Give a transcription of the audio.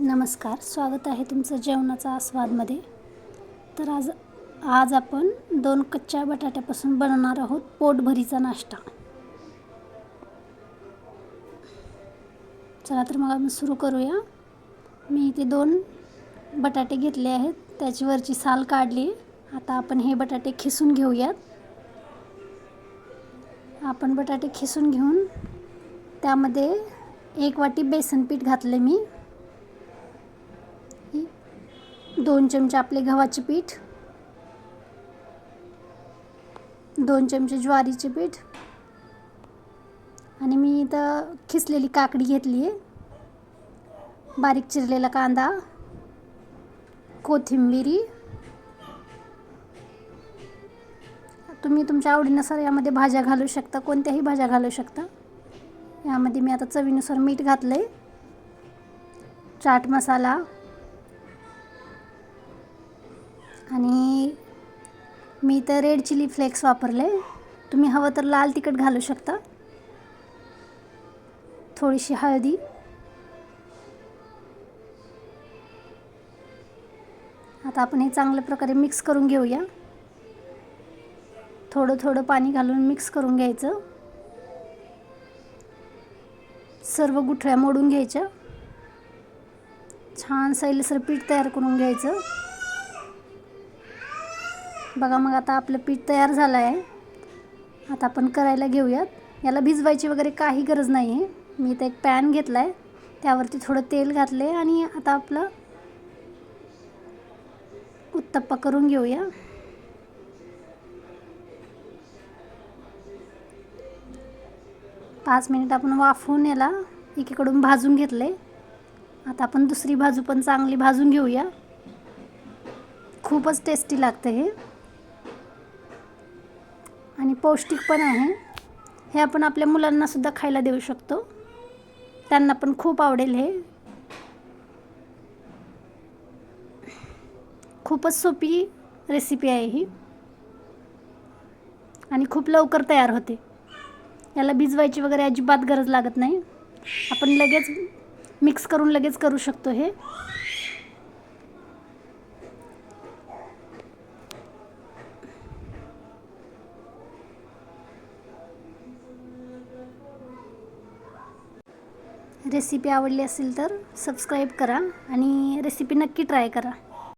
नमस्कार स्वागत आहे तुमचं जेवणाचा आस्वादमध्ये. तर आज आज आपण दोन कच्च्या बटाट्यापासून बनवणार आहोत पोटभरीचा नाश्ता. चला तर मग आपण सुरू करूया. मी इथे दोन बटाटे घेतले आहेत त्याची वरची साल काढली. आता आपण हे बटाटे खिसून घेऊयात. आपण बटाटे खिसून घेऊन त्यामध्ये एक वाटी बेसन पीठ घातले मी. दोन चमचे आपले गव्हाचे पीठ. दोन चमचे ज्वारीचे पीठ. आणि मी इथं खिसलेली काकडी घेतली आहे. बारीक चिरलेला कांदा कोथिंबिरी. तुम्ही तुमच्या आवडीनुसार यामध्ये भाज्या घालू शकता कोणत्याही भाज्या घालू शकता. यामध्ये मी आता चवीनुसार मीठ घातलं आहे चाट मसाला आणि मी तर रेड चिली फ्लेक्स वापरले. तुम्ही हवं तर लाल तिखट घालू शकता. थोडीशी हळदी. आता आपण हे चांगल्या प्रकारे मिक्स करून घेऊया. थोडं थोडं पाणी घालून मिक्स करून घ्यायचं. सर्व गुठळ्या मोडून घ्यायच्या. छान सैलसर पीठ तयार करून घ्यायचं. बघा मग आता आपलं पीठ तयार झालं आहे. आता आपण करायला घेऊयात. याला भिजवायची वगैरे काही गरज नाही आहे. मी इथं एक पॅन घेतला आहे त्यावरती थोडं तेल घातलं आहे आणि आता आपलं उत्तप्पा करून घेऊया. पाच मिनिट आपण वाफवून याला एकीकडून भाजून घेतले. आता आपण दुसरी बाजू पण चांगली भाजून घेऊया. खूपच टेस्टी लागतं हे. आणि पौष्टिक पण आहे. हे आपण आपल्या मुलांनासुद्धा खायला देऊ शकतो. त्यांना पण खूप आवडेल हे. खूपच सोपी रेसिपी आहे ही. आणि खूप लवकर तयार होते. याला भिजवायची वगैरे अजिबात गरज लागत नाही. आपण लगेच मिक्स करून लगेच करू शकतो हे. रेसिपी आवडली असेल तर सबस्क्राईब करा आणि रेसिपी नक्की ट्राय करा.